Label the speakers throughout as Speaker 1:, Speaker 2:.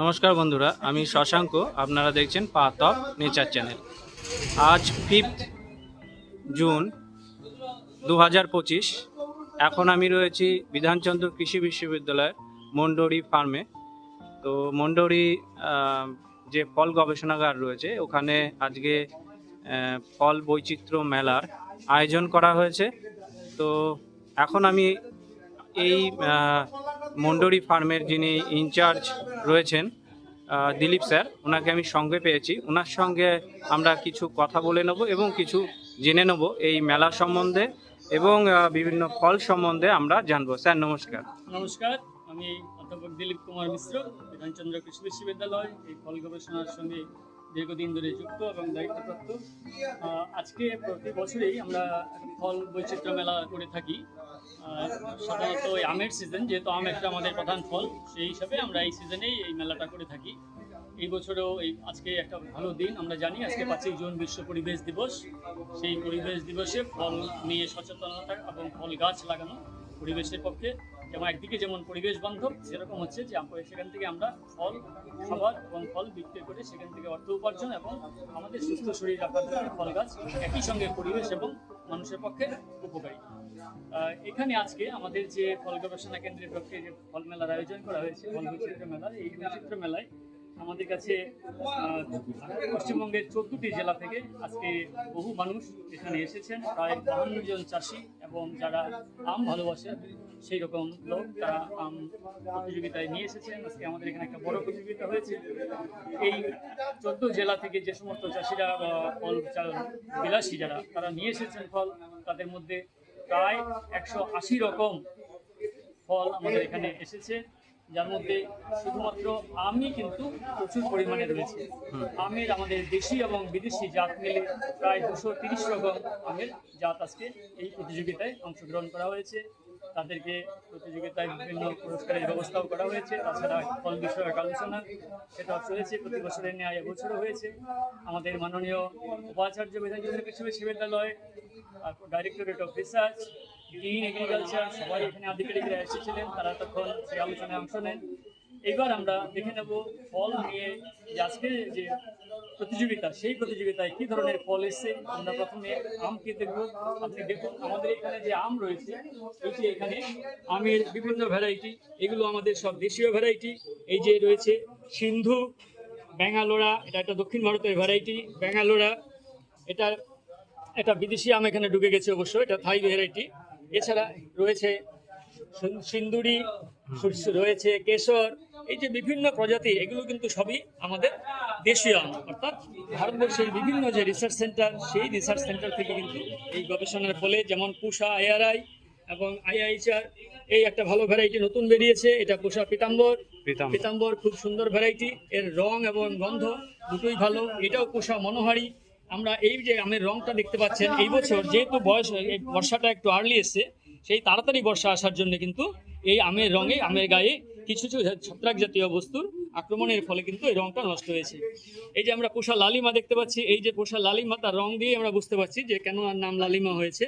Speaker 1: নমস্কার বন্ধুরা, আমি শশাঙ্ক, আপনারা দেখছেন পাথ অফ নেচার চ্যানেল। আজ ফিফথ জুন দু হাজার পঁচিশ, এখন আমি রয়েছি বিধানচন্দ্র কৃষি বিশ্ববিদ্যালয়ের মন্ডরি ফার্মে তো মন্ডরি যে ফল গবেষণাগার রয়েছে, ওখানে আজকে ফল বৈচিত্র্য মেলার আয়োজন করা হয়েছে। তো এখন আমি এই মন্ডরি ফার্মের যিনি ইনচার্জ রয়েছেন দিলীপ স্যার, ওনাকে আমি সঙ্গে পেয়েছি। ওনার সঙ্গে আমরা কিছু কথা বলে নেব এবং কিছু জেনে নেব এই মেলা সম্বন্ধে এবং বিভিন্ন ফল সম্বন্ধে আমরা জানব। স্যার, নমস্কার।
Speaker 2: নমস্কার, আমি অধ্যাপক দিলীপ কুমার মিশ্র, বিধানচন্দ্র কৃষি বিশ্ববিদ্যালয়, এই ফল গবেষণার সঙ্গে দীর্ঘদিন ধরে যুক্ত এবং দায়িত্বপ্রাপ্ত। আজকে প্রতি বছরেই আমরা ফল বৈচিত্র্য মেলা করে থাকি। সাধারণত এই আমের সিজন যেহেতু আম একটা আমাদের প্রধান ফল, সেই হিসাবে আমরা এই সিজনেই এই মেলাটা করে থাকি। এই বছরেও এই আজকে একটা ভালো দিন, আমরা জানি আজকে পাঁচই জুন বিশ্ব পরিবেশ দিবস। সেই পরিবেশ দিবসে ফল নিয়ে সচেতনতা এবং ফল গাছ লাগানো পরিবেশের পক্ষে যেমন একদিকে যেমন পরিবেশ বান্ধব, সেরকম হচ্ছে যে সেখান থেকে আমরা ফল, খাবার এবং ফল বিক্রি করে সেখান থেকে অর্থ উপার্জন এবং আমাদের সুস্থ শরীর রাখার জন্য ফল গাছ একই সঙ্গে পরিবেশ এবং মানুষের পক্ষে উপকারী। এখানে আজকে আমাদের যে ফল গবেষণা কেন্দ্রের পক্ষে যে ফল মেলার আয়োজন করা হয়েছে, ফল বৈচিত্র্য মেলা, এই বৈচিত্র্য মেলায় আমাদের কাছে পশ্চিমবঙ্গের চোদ্দটি জেলা থেকে আজকে বহু মানুষ এখানে এসেছেন। প্রায় বাহান্ন জন চাষি এবং যারা আম ভালোবাসেন সেই রকম লোক তারা আম প্রতিযোগিতায় নিয়ে এসেছেন। আজকে আমাদের এখানে একটা বড় প্রতিযোগিতা হয়েছে। এই চোদ্দ জেলা থেকে যে সমস্ত চাষিরা ফল বিলাসী যারা, তারা নিয়ে এসেছেন ফল। তাদের মধ্যে প্রায় একশো আশি রকম ফল আমাদের এখানে এসেছে, যার মধ্যে শুধুমাত্র আমই কিন্তু প্রচুর পরিমাণে রয়েছে। আমের আমাদের দেশি এবং বিদেশি জাত মিলে প্রায় দুশো তিরিশ রকম আমের জাত আজকে এই প্রতিযোগিতায় অংশগ্রহণ করা হয়েছে। তাদেরকে প্রতিযোগিতায় বিভিন্ন পুরস্কারের ব্যবস্থাও করা হয়েছে। তাছাড়া ফল বিষয়ক আলোচনা সেটা চলেছে। প্রতি বছরের ন্যায় এবছরও হয়েছে। আমাদের মাননীয় উপাচার্য কৃষি বিশ্ববিদ্যালয় directorate of research dean agriculture, সবাই এখানে আধিকারিকরা এসেছিলেন। তারা তখন সেই আলোচনায় অংশ নেন। এবার আমরা দেখে নেব ফল নিয়ে আজকে যে প্রতিযোগিতা, সেই প্রতিযোগিতায় কি ধরনের ফল এসছে? আমরা প্রথমে আমকে দেখব। আপনি দেখুন, আমাদের এখানে যে আম রয়েছে, এই যে এখানে আমের বিভিন্ন ভ্যারাইটি এগুলো আমাদের সব দেশীয় ভ্যারাইটি এই যে রয়েছে সিন্ধু, ব্যাঙ্গালোরা, এটা একটা দক্ষিণ ভারতের ভ্যারাইটি ব্যাঙ্গালোরা। এটা এটা বিদেশি আম এখানে ঢুকে গেছে অবশ্য, এটা থাই ভ্যারাইটি এছাড়া রয়েছে সিন্দুরি রয়েছে কেশর এই যে বিভিন্ন প্রজাতির এগুলো কিন্তু সবই আমাদের দেশীয় আম। অর্থাৎ ভারতবর্ষের বিভিন্ন যে রিসার্চ সেন্টার সেই রিসার্চ সেন্টার থেকে কিন্তু এই গবেষণার ফলে যেমন পুষা এআরআই এবং আইআইচার এই একটা ভালো ভ্যারাইটি নতুন বেরিয়েছে এটা পুষা পিতাম্বর।
Speaker 1: পিতাম্বর।
Speaker 2: খুব সুন্দর ভ্যারাইটি এর রং এবং গন্ধ দুটোই ভালো এটাও পুষা মনোহারি। আমরা এই যে আমের রংটা দেখতে পাচ্ছেন এই বছর যেহেতু বয়স বর্ষাটা একটু আর্লি এসছে সেই তাড়াতাড়ি বর্ষা আসার জন্য কিন্তু এই আমের রঙে, আমের গায়ে কিছু কিছু ছত্রাক জাতীয় বস্তুর আক্রমণের ফলে কিন্তু এই রঙটা নষ্ট হয়েছে। এই যে আমরা পোষা লালিমা দেখতে পাচ্ছি, এই যে পোষা লালিমা, তার রং দিয়ে আমরা বুঝতে পারছি যে কেন আর নাম লালিমা হয়েছে।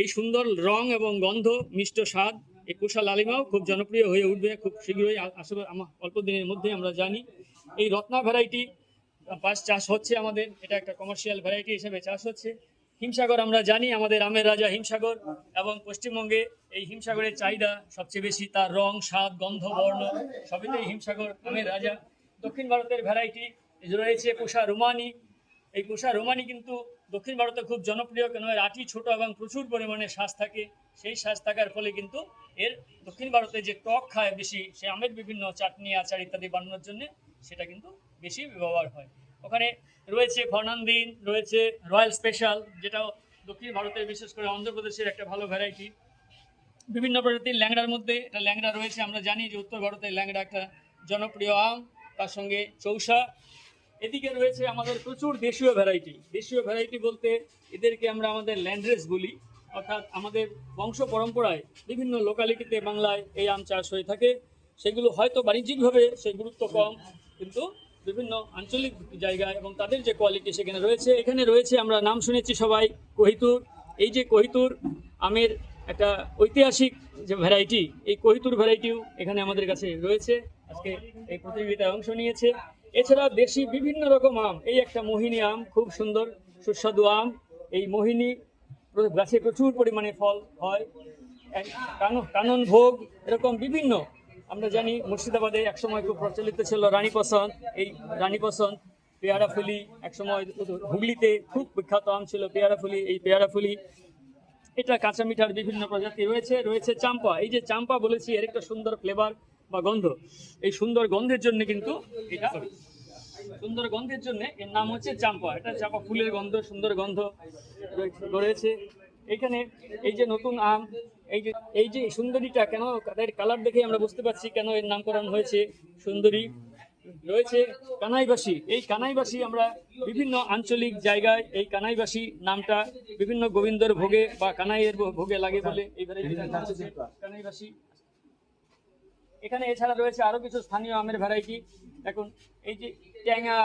Speaker 2: এই সুন্দর রং এবং গন্ধ, মিষ্ট স্বাদ, এই পোষা লালিমাও খুব জনপ্রিয় হয়ে উঠবে, খুব শীঘ্রই আসলে অল্প দিনের মধ্যে আমরা জানি। এই রত্না ভ্যারাইটি পাশ চাষ হচ্ছে আমাদের, এটা একটা কমার্শিয়াল ভ্যারাইটি হিসেবে চাষ হচ্ছে। হিমসাগর আমরা জানি, আমাদের আমের রাজা হিমসাগর এবং পশ্চিমবঙ্গে এই হিমসাগরের চাহিদা সবচেয়ে বেশি। তার রং, স্বাদ, গন্ধ, বর্ণ সবইতেই হিমসাগর আমের রাজা। দক্ষিণ ভারতের ভ্যারাইটি রয়েছে পোষা রোমানি। এই পোষা রোমানি কিন্তু দক্ষিণ ভারতে খুব জনপ্রিয়, কেন এর আটি ছোট এবং প্রচুর পরিমাণে শ্বাস থাকে। সেই শ্বাস থাকার ফলে কিন্তু এর দক্ষিণ ভারতে যে টক খায় বেশি, সে আমের বিভিন্ন চাটনি, আচার ইত্যাদি বানানোর জন্য সেটা কিন্তু বেশি ব্যবহার হয়। ওখানে রয়েছে ফর্নান্দিন রয়েছে রয়্যাল স্পেশাল, যেটাও দক্ষিণ ভারতের বিশেষ করে অন্ধ্রপ্রদেশের একটা ভালো ভ্যারাইটি বিভিন্ন প্রজাতির ল্যাংড়ার মধ্যে একটা ল্যাংড়া রয়েছে, আমরা জানি যে উত্তর ভারতের ল্যাংড়া একটা জনপ্রিয় আম, তার সঙ্গে চৌসা। এদিকে রয়েছে আমাদের প্রচুর দেশীয় ভ্যারাইটি দেশীয় ভ্যারাইটি বলতে এদেরকে আমরা আমাদের ল্যান্ড্রেস বলি, অর্থাৎ আমাদের বংশ পরম্পরায় বিভিন্ন লোকালিটিতে বাংলায় এই আম চাষ হয়ে থাকে। সেগুলো হয়তো বাণিজ্যিকভাবে সেই গুরুত্ব কম, কিন্তু বিভিন্ন আঞ্চলিক জায়গায় এবং তাদের যে কোয়ালিটি সেখানে রয়েছে। এখানে রয়েছে, আমরা নাম শুনেছি সবাই, কোহিতুর। এই যে কোহিতুর আমের একটা ঐতিহাসিক যে ভ্যারাইটি এই কহিতুর ভ্যারাইটিও এখানে আমাদের কাছে রয়েছে। আজকে এই প্রতিযোগিতায় অংশ নিয়েছে। এছাড়া দেশি বিভিন্ন রকম আম, এই একটা মোহিনী আম, খুব সুন্দর, সুস্বাদু আম। এই মোহিনী গাছে প্রচুর পরিমাণে ফল হয়। কানন ভোগ এরকম বিভিন্ন আমরা জানি মুর্শিদাবাদে একসময় খুব প্রচলিত ছিল রানী পছন্দ এই রানী পছন্দ পেয়ারা ফুলি একসময় হুগলিতে খুব বিখ্যাত আম ছিল, পেয়ারা ফুলি, এই পেয়ারা ফুলি। এটা কাঁচা মিঠার বিভিন্ন প্রজাতি রয়েছে রয়েছে চাম্পা। এই যে চাম্পা বলেছি, এর একটা সুন্দর ফ্লেভার বা গন্ধ। এই সুন্দর গন্ধের জন্য কিন্তু এটা সুন্দর গন্ধের জন্য এর নাম হচ্ছে চাম্পা। এটা চাম্পা ফুলের গন্ধ, সুন্দর গন্ধ রয়েছে- রয়েছে। এখানে এই যে নতুন আম, এই যে এই যে সুন্দরীটা কেন, তাদের কালার দেখে আমরা বুঝতে পারছি কেন এর নামকরণ হয়েছে সুন্দরী। রয়েছে কানাইবাসী। এই কানাইবাসী আমরা বিভিন্ন আঞ্চলিক জায়গায় এই কানাইবাসী নামটা বিভিন্ন গোবিন্দর ভোগে বা কানাইয়ের ভোগে লাগে বলে এই কানাইবাসী। এখানে এছাড়া রয়েছে আরও কিছু স্থানীয় আমের ভ্যারাইটি এখন এই যে ট্যাঙা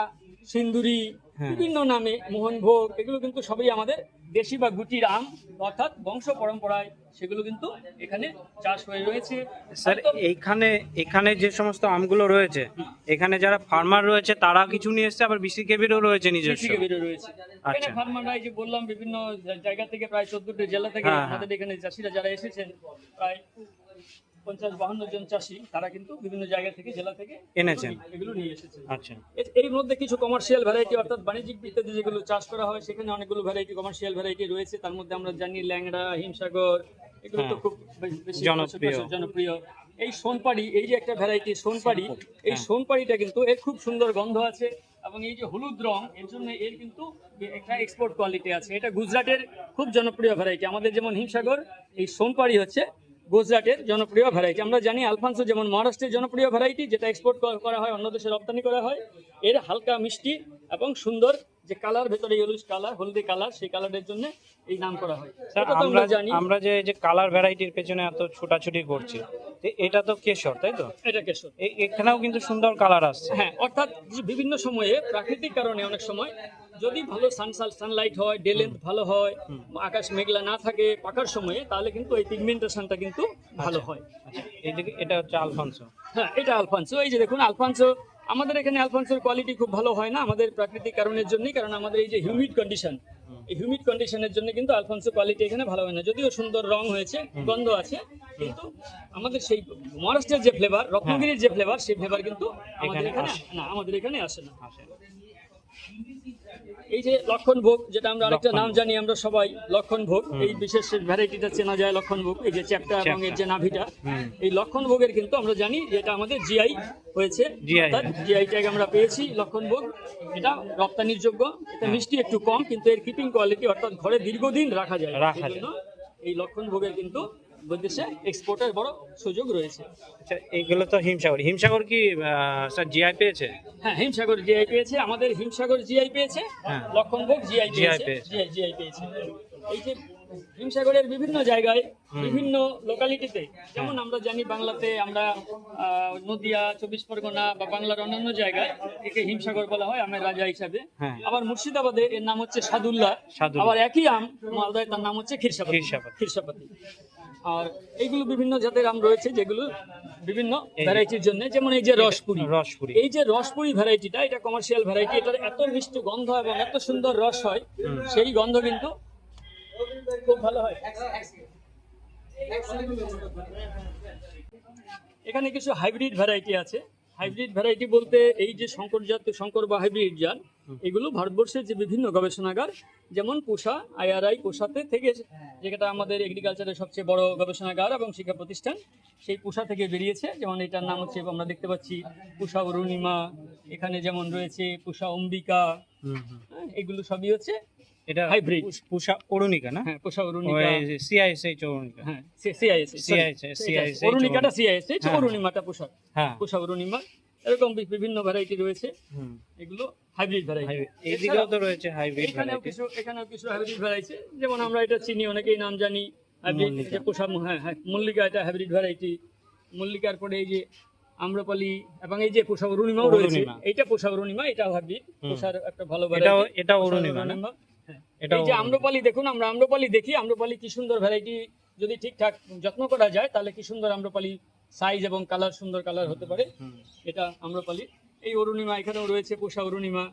Speaker 2: সিন্দুরি
Speaker 1: হ্যাঁ।
Speaker 2: বিভিন্ন নামে মোহনভোগ এগুলো কিন্তু সবই আমাদের দেশি বা গুটির আম অর্থাৎ বংশ পরম্পরায় সেগুলো কিন্তু এখানে চাষ হয়ে রয়েছে
Speaker 1: স্যার এইখানে এখানে যে সমস্ত আমগুলো রয়েছে এখানে যারা ফার্মার রয়েছে তারা কিছু নিয়ে এসছে আবার বিসি কেবিরও রয়েছে নিজস্ব
Speaker 2: থেকে বেরো রয়েছে এখানে
Speaker 1: আচ্ছা।
Speaker 2: ফার্মাররা যে বললাম বিভিন্ন জায়গা থেকে প্রায় চোদ্দটি জেলা থেকে
Speaker 1: হ্যাঁ, হ্যাঁ।
Speaker 2: আমাদের এখানে চাষিরা যারা এসেছেন প্রায় পঞ্চাশ বাহান্ন জন চাষি তারা কিন্তু বিভিন্ন জায়গা থেকে জেলা থেকে
Speaker 1: এনেছেন।
Speaker 2: এগুলো নিয়ে এসেছেন
Speaker 1: আচ্ছা
Speaker 2: এর- এর মধ্যে কিছু কমার্শিয়াল ভ্যারাইটি অর্থাৎ বাণিজ্যিক ভিত্তিতে যেগুলো চাষ করা হয় সেখানে অনেকগুলো ভ্যারাইটি কমার্শিয়াল ভ্যারাইটি রয়েছে তার মধ্যে আমরা জানি ল্যাংড়া হিমসাগর এগুলো তো
Speaker 1: হ্যাঁ।
Speaker 2: খুব বেশি
Speaker 1: জনপ্রিয়।
Speaker 2: জনপ্রিয় এই সোনপাড়ি এই যে একটা ভ্যারাইটি সোনপাড়ি এই
Speaker 1: হ্যাঁ।
Speaker 2: সোনপাড়িটা কিন্তু এর খুব সুন্দর গন্ধ আছে এবং এই যে হলুদ রং এর জন্য এর কিন্তু একটা এক্সপোর্ট কোয়ালিটি আছে এটা গুজরাটের খুব জনপ্রিয় ভ্যারাইটি আমাদের যেমন হিমসাগর এই সোনপাড়ি হচ্ছে গুজরাটের জনপ্রিয় ভ্যারাইটি আমরা জানি আলফানসো যেমন মহারাষ্ট্রের জনপ্রিয় ভ্যারাইটি যেটা এক্সপোর্ট করা হয় অন্য দেশে রপ্তানি করা হয়। এর হালকা মিষ্টি এবং সুন্দর যে কালার ভেতরে ইয়েলুস কালার হলদি কালার সেই কালারের জন্য এই নাম করা হয়।
Speaker 1: স্যার আমরা
Speaker 2: জানি।
Speaker 1: আমরা যে এই যে কালার ভ্যারাইটির পেছনে এত ছোটাছুটি করছি এটা তো কেশর তাই তো?
Speaker 2: এটা কেশর।
Speaker 1: এখানেও কিন্তু সুন্দর কালার আসছে।
Speaker 2: হ্যাঁ অর্থাৎ বিভিন্ন সময়ে প্রাকৃতিক কারণে অনেক সময় যদি ভালো সান সানলাইট হয় ডে লেন্থ ভালো হয় আকাশ মেঘলা না থাকে পাকার সময়ে তাহলে কিন্তু এই পিগমেন্টেশনটা কিন্তু ভালো হয়।
Speaker 1: আচ্ছা এটা হচ্ছে আলফানসো
Speaker 2: হ্যাঁ এটা আলফানসো এই যে দেখুন আলফানসো আমাদের এখানে আলফানসোর কোয়ালিটি খুব ভালো হয় না আমাদের প্রাকৃতিক কারণের জন্যই কারণ আমাদের এই যে হিউমিড কন্ডিশন এই হিউমিড কন্ডিশনের জন্য কিন্তু আলফানসো কোয়ালিটি এখানে ভালো হয় না। যদিও সুন্দর রং হয়েছে গন্ধ আছে কিন্তু আমাদের সেই মহারাষ্ট্রের যে ফ্লেভার রত্নগিরির যে ফ্লেভার সেই ফ্লেভার কিন্তু আমাদের
Speaker 1: এখানে
Speaker 2: এখানে না আমাদের এখানে আসে না।
Speaker 1: আসে
Speaker 2: এই যে লক্ষণ ভোগ যেটা আমরা আরেকটা নাম জানি আমরা সবাই লক্ষণ ভোগ। এই বিশেষ ভ্যারাইটিটা চেনা যায় লক্ষণ ভোগ এই যে চ্যাপটা এবং এর যে নাভিটা। এই লক্ষণ ভোগের কিন্তু আমরা জানি যে এটা আমাদের জিআই হয়েছে।
Speaker 1: GI
Speaker 2: জিআই ট্যাগ আমরা পেয়েছি লক্ষণ ভোগ। এটা রপ্তানির যোগ্য। এটা মিষ্টি একটু কম কিন্তু এর কিপিং কোয়ালিটি অর্থাৎ ঘরে দীর্ঘদিন রাখা যায়।
Speaker 1: রাখা
Speaker 2: এই এই লক্ষণ ভোগের কিন্তু বিদেশে এক্সপোর্টের বড় সুযোগ রয়েছে।
Speaker 1: আচ্ছা এইগুলো তো হিমসাগর। হিমসাগর কি স্যার জিআই পেয়েছে?
Speaker 2: হ্যাঁ হিমসাগর জিআই পেয়েছে। আমাদের হিমসাগর জিআই পেয়েছে
Speaker 1: হ্যাঁ।
Speaker 2: লক্ষণভোগ জিআই পেয়েছে জিআই পেয়েছে। এই যে হিমসাগরের বিভিন্ন জায়গায় বিভিন্ন লোকালিটিতে যেমন আমরা জানি বাংলাতে আমরা নদিয়া চব্বিশ পরগনা বা বাংলার অন্যান্য জায়গায় একে হিমসাগর বলা হয় আমের রাজা হিসাবে।
Speaker 1: হ্যাঁ।
Speaker 2: আবার মুর্শিদাবাদে এর নাম হচ্ছে সাদুল্লাহ। আবার একই আম মালদায় তার নাম হচ্ছে। ক্ষীরসাপাতি আর এইগুলো বিভিন্ন জাতের আম রয়েছে যেগুলো বিভিন্ন ভ্যারাইটির জন্য যেমন এই যে রসপুরি।
Speaker 1: রসপুরি।
Speaker 2: এই যে রসপুরি ভ্যারাইটিটা এটা কমার্শিয়াল ভ্যারাইটি এটার এত মিষ্টি গন্ধ এবং এত সুন্দর রস হয় সেই গন্ধ কিন্তু খুব ভালো হয়। এখানে কিছু হাইব্রিড ভ্যারাইটি আছে। হাইব্রিড ভ্যারাইটি বলতে এই যে শঙ্কর জাত শঙ্কর বা হাইব্রিড জাত এগুলো ভারতবর্ষের যে বিভিন্ন গবেষণাগার যেমন পুষা আইআরআই পোষাতে থেকে যেটা আমাদের এগ্রিকালচারের সবচেয়ে বড় গবেষণাগার এবং শিক্ষা প্রতিষ্ঠান সেই পুষা থেকে বেরিয়েছে। যেমন এটার নাম হচ্ছে আমরা দেখতে পাচ্ছি পুষা অরুণিমা এখানে যেমন রয়েছে পুষা অম্বিকা। হ্যাঁ, এগুলো সবই হচ্ছে।
Speaker 1: এটা। পুষ- পুষা অরুণিকা না?
Speaker 2: হ্যাঁ পুষা অরুণিকা।
Speaker 1: সিআইএসএইচ অরুণিকা।
Speaker 2: হ্যাঁ অরুণিকাটা
Speaker 1: হ্যাঁ।
Speaker 2: অরুণিমাটা পুষা।
Speaker 1: হ্যাঁ।
Speaker 2: পুষা অরুণিমা। এরকম বিভিন্ন ভ্যারাইটি রয়েছে। এগুলো হাইব্রিড ভ্যারাইটি।
Speaker 1: এইদিকেও তো রয়েছে হাইব্রিড
Speaker 2: এখানেও কিছু এখানেও কিছু হাইব্রিড ভ্যারাইটি যেমন আমরা এটা চিনি অনেকেই নাম জানি। হাইব্রিড পোষা হ্যাঁ হ্যাঁ মল্লিকা এটা হাইব্রিড ভ্যারাইটি মল্লিকার পরে এই যে আম্রপালি এবং এই যে পোষা অরুণিমাও রয়েছে। এটা পোষা অরুণিমা এটাও হাইব্রিড পোষার একটা ভালো
Speaker 1: এটাও
Speaker 2: ভ্যারাইটি
Speaker 1: এটা অরুণিমা।
Speaker 2: এই যে আম্রপালি দেখুন আমরা আম্রপালি দেখি আম্রপালি কি সুন্দর ভ্যারাইটি যদি ঠিকঠাক যত্ন করা যায় তাহলে কি সুন্দর আম্রপালি সাইজ এবং কালার সুন্দর কালার হতে পারে। এটা আম্রপালি। এই অরুণিমা এখানেও রয়েছে পোষা অরুণিমা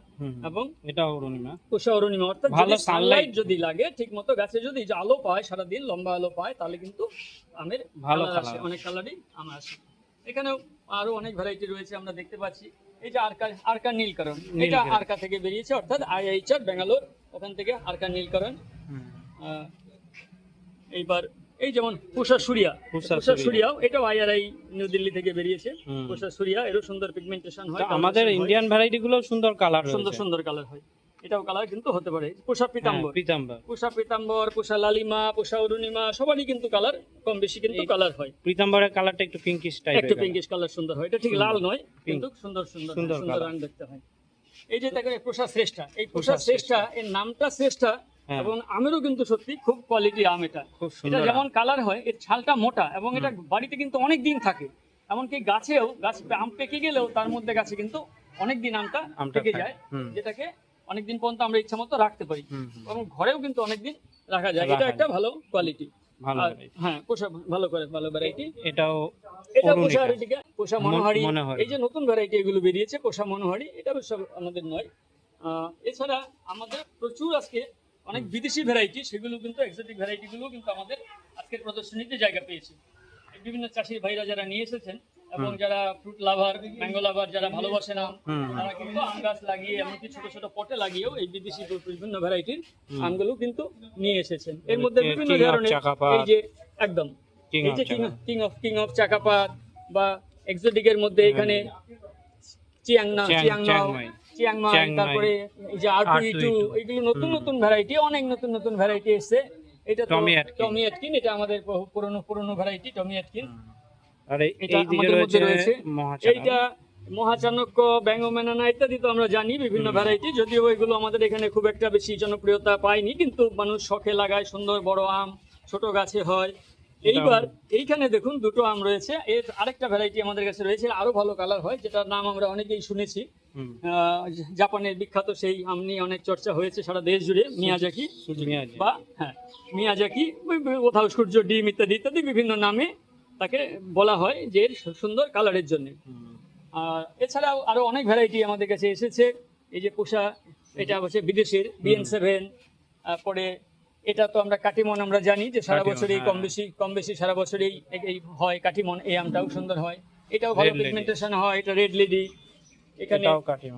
Speaker 2: এবং
Speaker 1: এটা অরুণিমা।
Speaker 2: পোষা অরুণিমা। অর্থাৎ
Speaker 1: ভালো
Speaker 2: সানলাইট যদি লাগে ঠিক মতো গাছে যদি আলো পায় সারাদিন লম্বা আলো পায় তাহলে কিন্তু আমের
Speaker 1: ভালো
Speaker 2: আসে, অনেক কালারই আম আসে। এখানেও আরও অনেক ভ্যারাইটি রয়েছে আমরা দেখতে পাচ্ছি। এই যে আরকা আরকা নীলকরণ। এটা। আরকা থেকে বেরিয়েছে অর্থাৎ আইআইচার ব্যাঙ্গালোর ওখান থেকে আরকা নীলকরণ
Speaker 1: হুম,
Speaker 2: আহ, এইবার এই যেমন পুষা সুরিয়া
Speaker 1: পুষা
Speaker 2: পুষা
Speaker 1: সুরিয়া।
Speaker 2: সুরিয়াও এটাও আইআরআই নিউ দিল্লি থেকে বেরিয়েছে। পুষা সুরিয়া এরও সুন্দর পিগমেন্টেশন হয়
Speaker 1: আমাদের ইন্ডিয়ান ভ্যারাইটি গুলো সুন্দর কালার
Speaker 2: সুন্দর সুন্দর কালার হয়। এটাও কালার কিন্তু হতে পারে। পোষা পিতাম্বর।
Speaker 1: পিতাম্বর।
Speaker 2: পোষা পিতাম্বর পোষা লালিমা পোষা অরুণিমা সবারই কিন্তু কালার কম বেশি কিন্তু
Speaker 1: এই-
Speaker 2: কালার হয়।
Speaker 1: পিতাম্বরের কালারটা একটু পিঙ্কিশ টাইপের
Speaker 2: একটু পিঙ্কিশ কালার সুন্দর হয়। এটা ঠিক লাল নয় কিন্তু সুন্দর সুন্দর
Speaker 1: সুন্দর
Speaker 2: সুন্দর রং দেখতে হয়। এই যে দেখেন পোষা শ্রেষ্ঠা এই
Speaker 1: পোষা
Speaker 2: শ্রেষ্ঠা। এর নামটা শ্রেষ্ঠা
Speaker 1: হ্যাঁ।
Speaker 2: এবং আমেরও কিন্তু সত্যি খুব কোয়ালিটি আম এটা। এটা যেমন কালার হয় এর ছালটা মোটা এবং এটা বাড়িতে কিন্তু অনেক দিন থাকে। এমনকি গাছেও গাছ আম পেকে গেলেও তার মধ্যে গাছে কিন্তু অনেক দিন আমটা পেকে যায় যেটাকে অনেকদিন পর্যন্ত আমরা ইচ্ছা মতো রাখতে পারি এবং ঘরেও কিন্তু অনেকদিন রাখা যায়। এটা একটা ভালো কোয়ালিটি
Speaker 1: ভালো
Speaker 2: হ্যাঁ পোষা ভালো করে ভালো ভ্যারাইটি
Speaker 1: এটাও
Speaker 2: এটা পোষা ভ্যারাইটিকে পোষা মনোহারি।
Speaker 1: মনোহারি।
Speaker 2: এই যে নতুন ভ্যারাইটি এগুলো বেরিয়েছে পোষা মনোহারি এটা সব আমাদের নয়। আহ, এছাড়া আমাদের প্রচুর আজকে অনেক বিদেশি ভ্যারাইটি সেগুলো কিন্তু এক্সোটিক ভ্যারাইটি গুলো কিন্তু আমাদের আজকের প্রদর্শনীতে জায়গা পেয়েছে। বিভিন্ন চাষি ভাইরা যারা নিয়ে এসেছেন এবং যারা ফ্রুট লাভার ম্যাঙ্গো লাভার যারা ভালোবাসে
Speaker 1: না
Speaker 2: তারা কিন্তু আম গাছ লাগিয়ে এমনকি ছোট ছোট পটে লাগিয়েও এই বিদেশি বিভিন্ন ভ্যারাইটির আমগুলো কিন্তু নিয়ে এসেছেন। এর মধ্যে
Speaker 1: কে-
Speaker 2: বিভিন্ন ধরনের এই যে একদম এই যে king of king of Chakapat বা এক্সোটিকের মধ্যে এখানে চিয়াংনা
Speaker 1: চিয়াং-
Speaker 2: চিয়াংনাও
Speaker 1: চিয়াংমাই।
Speaker 2: তারপরে এই যে আর টু
Speaker 1: R2E2
Speaker 2: এগুলো নতুন নতুন ভ্যারাইটি অনেক নতুন নতুন ভ্যারাইটি এসেছে। এটা
Speaker 1: টমি অ্যাটকিন।
Speaker 2: এটা আমাদের পুরনো পুরনো ভ্যারাইটি টমি অ্যাটকিন
Speaker 1: আর এই
Speaker 2: এটা আমাদের মধ্যে
Speaker 1: রয়েছে
Speaker 2: রয়েছে। এইটা মহাচাণক্য ব্যাঙ্গমেনানা ইত্যাদি তো আমরা জানি বিভিন্ন ভ্যারাইটি যদিও এগুলো আমাদের এখানে খুব একটা বেশি জনপ্রিয়তা পায়নি কিন্তু মানুষ শখে লাগায় সুন্দর বড় আম ছোট গাছে হয়। এইবার এইখানে দেখুন দুটো আম রয়েছে এর আরেকটা ভ্যারাইটি আমাদের কাছে রয়েছে আরও ভালো কালার হয় যেটার নাম আমরা অনেকেই শুনেছি। আহ, জাপানের বিখ্যাত সেই আম নিয়ে অনেক চর্চা হয়েছে সারা দেশ জুড়ে মিয়াজাকি
Speaker 1: মিয়াজি।
Speaker 2: বা হ্যাঁ মিয়াজাকি কোথাও সূর্য ডিম ইত্যাদি ইত্যাদি বিভিন্ন নামে তাকে বলা হয় যে এর সুন্দর কালারের জন্য। আর এছাড়াও আরও অনেক ভ্যারাইটি আমাদের কাছে এসেছে। এই যে পোষা এটা হচ্ছে বিদেশের বিএন সেভেন তারপরে এটা তো আমরা কাটিমন আমরা জানি যে সারা বছরই
Speaker 1: হ্যাঁ।
Speaker 2: কম বেশি কম বেশি সারা বছরই হয় কাটিমন এই আমটাও সুন্দর হয়। এটাও ভালো পিগমেন্টেশন হয় এটা রেড লেডি এখানে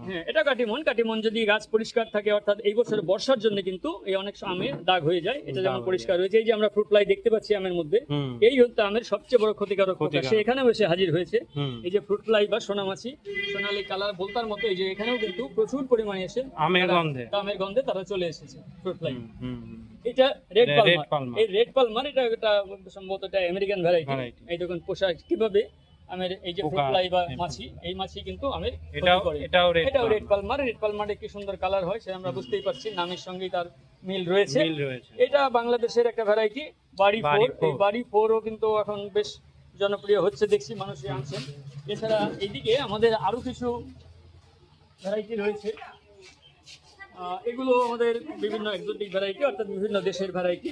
Speaker 2: হ্যাঁ এটা কাটিমন কাটিমন যদি গাছ পরিষ্কার থাকে অর্থাৎ এই বছর বর্ষার জন্য কিন্তু এই অনেক আমের দাগ হয়ে যায়। এটা যেমন পরিষ্কার হয়েছে। এই যে আমরা ফ্রুট ফ্লাই দেখতে পাচ্ছি আমের মধ্যে এই হচ্ছে আমের সবচেয়ে বড় ক্ষতিকারক পোকা। সে এখানেও এসে হাজির হয়েছে। এই যে ফ্রুট ফ্লাই বা সোনামাছি সোনালী কালার বলতার মতো এই যে এখানেও কিন্তু প্রচুর পরিমাণে এসে
Speaker 1: আমের গন্ধে।
Speaker 2: আমের গন্ধে তারা চলে এসেছে ফ্রুট ফ্লাই। এটা রেড পালমার এই রেড পালমার এটা এটা সম্ভবত এটা আমেরিকান ভ্যারাইটি এই দেখুন পোশাক কীভাবে আমের এই যে ফ্লাই বা মাছি এই মাছি কিন্তু আমের
Speaker 1: এটাও। এটাও রেড
Speaker 2: এটাও রেড পালমার রেড পালমার কি সুন্দর কালার হয় সেটা আমরা বুঝতেই পারছি। নামের সঙ্গেই তার মিল রয়েছে। এটা বাংলাদেশের একটা ভ্যারাইটি বাড়ি
Speaker 1: বাড়ি
Speaker 2: ফোর। এই বাড়ি ফোরও কিন্তু এখন বেশ জনপ্রিয় হচ্ছে দেখছি মানুষই আনছেন। এছাড়া এইদিকে আমাদের আরও কিছু ভ্যারাইটি রয়েছে। এগুলো আমাদের বিভিন্ন এক্সোটিক ভ্যারাইটি অর্থাৎ বিভিন্ন দেশের ভ্যারাইটি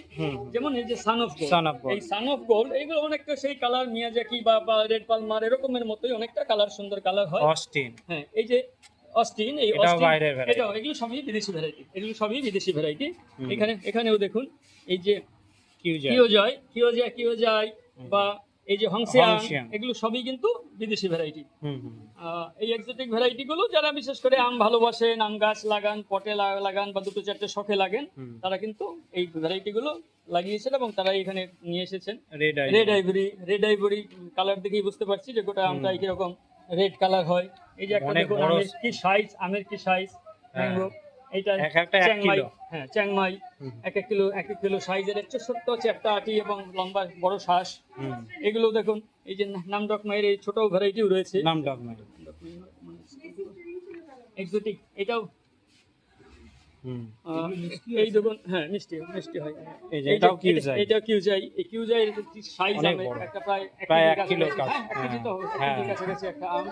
Speaker 2: যেমন এই যে সান অফ গোল্ড। এই সান অফ গোল্ড এগুলো অনেকটা সেই কালার মিয়াজাকি বা বা রেড পালমার এরকমের মতোই অনেকটা কালার সুন্দর কালার হয়।
Speaker 1: অস্টিন
Speaker 2: হ্যাঁ এই যে অস্টিন এই
Speaker 1: এটাও
Speaker 2: এগুলো সবই বিদেশি ভ্যারাইটি এগুলো সবই বিদেশি ভ্যারাইটি এখানে এখানেও দেখুন এই যে
Speaker 1: কিউ যায়
Speaker 2: জয় যায় কিও যায় বা এই যে হংসিয়াং। এগুলো সবই কিন্তু বিদেশি ভ্যারাইটি এই এক্সোটিক ভ্যারাইটি গুলো যারা বিশেষ করে আম ভালোবাসেন আম গাছ লাগান পটে লাগান বা দুটো চারটে শখে লাগেন তারা কিন্তু এই ভ্যারাইটি গুলো লাগিয়েছেন এবং তারা এখানে নিয়ে এসেছেন।
Speaker 1: Red eye
Speaker 2: red ivory red ivory colour দেখেই বুঝতে পারছি যে গোটা আমটা কীরকম রেড কালার হয়। এই যে একটা দেখুন আমের কি সাইজ আমের কি সাইজ। ম্যাঙ্গো
Speaker 1: এক
Speaker 2: চ্যাংমাই হ্যাঁ চ্যাংমাই এক এক কিলো এক এক কিলো সাইজের একটা ছোট্ট চ্যাপটা আটি এবং লম্বা বড় শ্বাস এগুলো দেখুন এই যে নামডক মায়ের এই ছোট ভ্যারাইটিও রয়েছে।
Speaker 1: নাম ডকমাই
Speaker 2: এক্সোটিক এটাও এই দেখুন হ্যাঁ মিষ্টি মিষ্টি হয়।
Speaker 1: এই যে
Speaker 2: এই যে-
Speaker 1: কিউ যায়
Speaker 2: এটাও কিউজাই। এই সাইজ
Speaker 1: অনেক
Speaker 2: আমের
Speaker 1: বড়।
Speaker 2: একটা প্রায়
Speaker 1: প্রায় এক কিলোর
Speaker 2: হ্যাঁ, এক কেজি তো এক
Speaker 1: হ্যাঁ।
Speaker 2: কেজির কাছাকাছি একটা আম।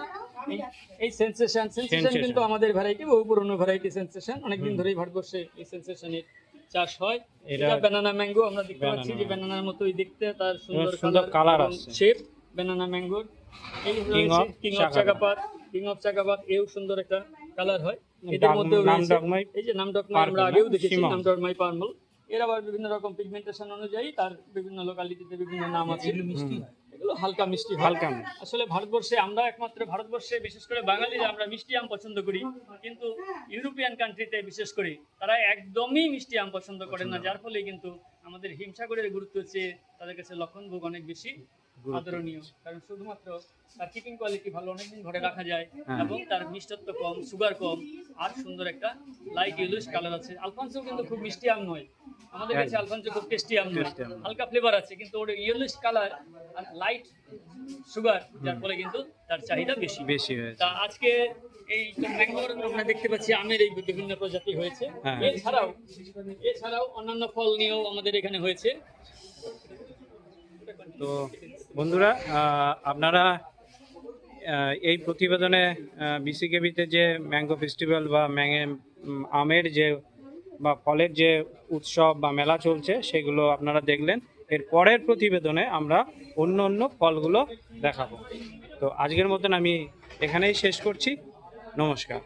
Speaker 2: এই এই সেন্সেশন সেন্সেশন কিন্তু আমাদের ভ্যারাইটি বহু পুরনো ভ্যারাইটি সেন্সেশন অনেকদিন ধরেই ভারতবর্ষে এই সেন্সেশনের চাষ হয়।
Speaker 1: এটা-
Speaker 2: ব্যানানা ম্যাঙ্গো আমরা দেখতে পাচ্ছি যে। ব্যানানার মতোই দেখতে তার সুন্দর
Speaker 1: সুন্দর colour আছে।
Speaker 2: শেপ ব্যানানা ম্যাঙ্গোর এই king of
Speaker 1: Chakapat.
Speaker 2: Chakapat king of Chakapat এও সুন্দর একটা কালার হয়। এদের মধ্যে
Speaker 1: নাম
Speaker 2: রয়েছে।
Speaker 1: ডগমাই
Speaker 2: এই যে নাম আমরা আগেও দেখেছি
Speaker 1: সীমা।
Speaker 2: পার্মল এর আবার বিভিন্ন রকম পিগমেন্টেশন অনুযায়ী তার বিভিন্ন লোকালিটিতে বিভিন্ন নাম আছে। এগুলো হালকা মিষ্টি
Speaker 1: হালকা
Speaker 2: আসলে ভারতবর্ষে আমরা একমাত্র ভারতবর্ষে বিশেষ করে বাঙালিরা আমরা মিষ্টি আম পছন্দ করি। কিন্তু ইউরোপিয়ান কান্ট্রিতে বিশেষ করে তারা একদমই মিষ্টি আম পছন্দ করে না। যার ফলে কিন্তু আমাদের হিমসাগরের গুরুত্ব হচ্ছে তাদের কাছে লক্ষণভোগ অনেক বেশি। আদরণীয়। কারণ শুধুমাত্র তার কিপিং কোয়ালিটি ভালো অনেকদিন ঘরে রাখা যায়
Speaker 1: হ্যাঁ।
Speaker 2: এবং তার মিষ্টত্ব কম সুগার কম আর সুন্দর একটা লাইট ইয়েলোইশ কালার আছে। আলফানসো কিন্তু খুব মিষ্টি আম নয়। আমাদের কাছে আলফানসো খুব টেস্টি আম নয়। হালকা ফ্লেভার আছে কিন্তু ওর ইয়েলোইশ কালার আর লাইট সুগার যার ফলে কিন্তু তার চাহিদা বেশি।
Speaker 1: বেশি
Speaker 2: তা আজকে এই ম্যাঙ্গোর আমরা দেখতে পাচ্ছি আমের এই বিভিন্ন প্রজাতি হয়েছে।
Speaker 1: হ্যাঁ।
Speaker 2: এছাড়াও এছাড়াও অন্যান্য ফল নিয়েও আমাদের এখানে হয়েছে।
Speaker 1: তো বন্ধুরা আপনারা এই প্রতিবেদনে বিসিকেবিতে যে ম্যাঙ্গো ফেস্টিভ্যাল বা ম্যাঙ্গে আমের যে বা ফলের যে উৎসব বা মেলা চলছে, সেগুলো আপনারা দেখলেন। এর পরের প্রতিবেদনে আমরা অন্য অন্য ফলগুলো দেখাবো। তো আজকের মতন আমি এখানেই শেষ করছি। নমস্কার।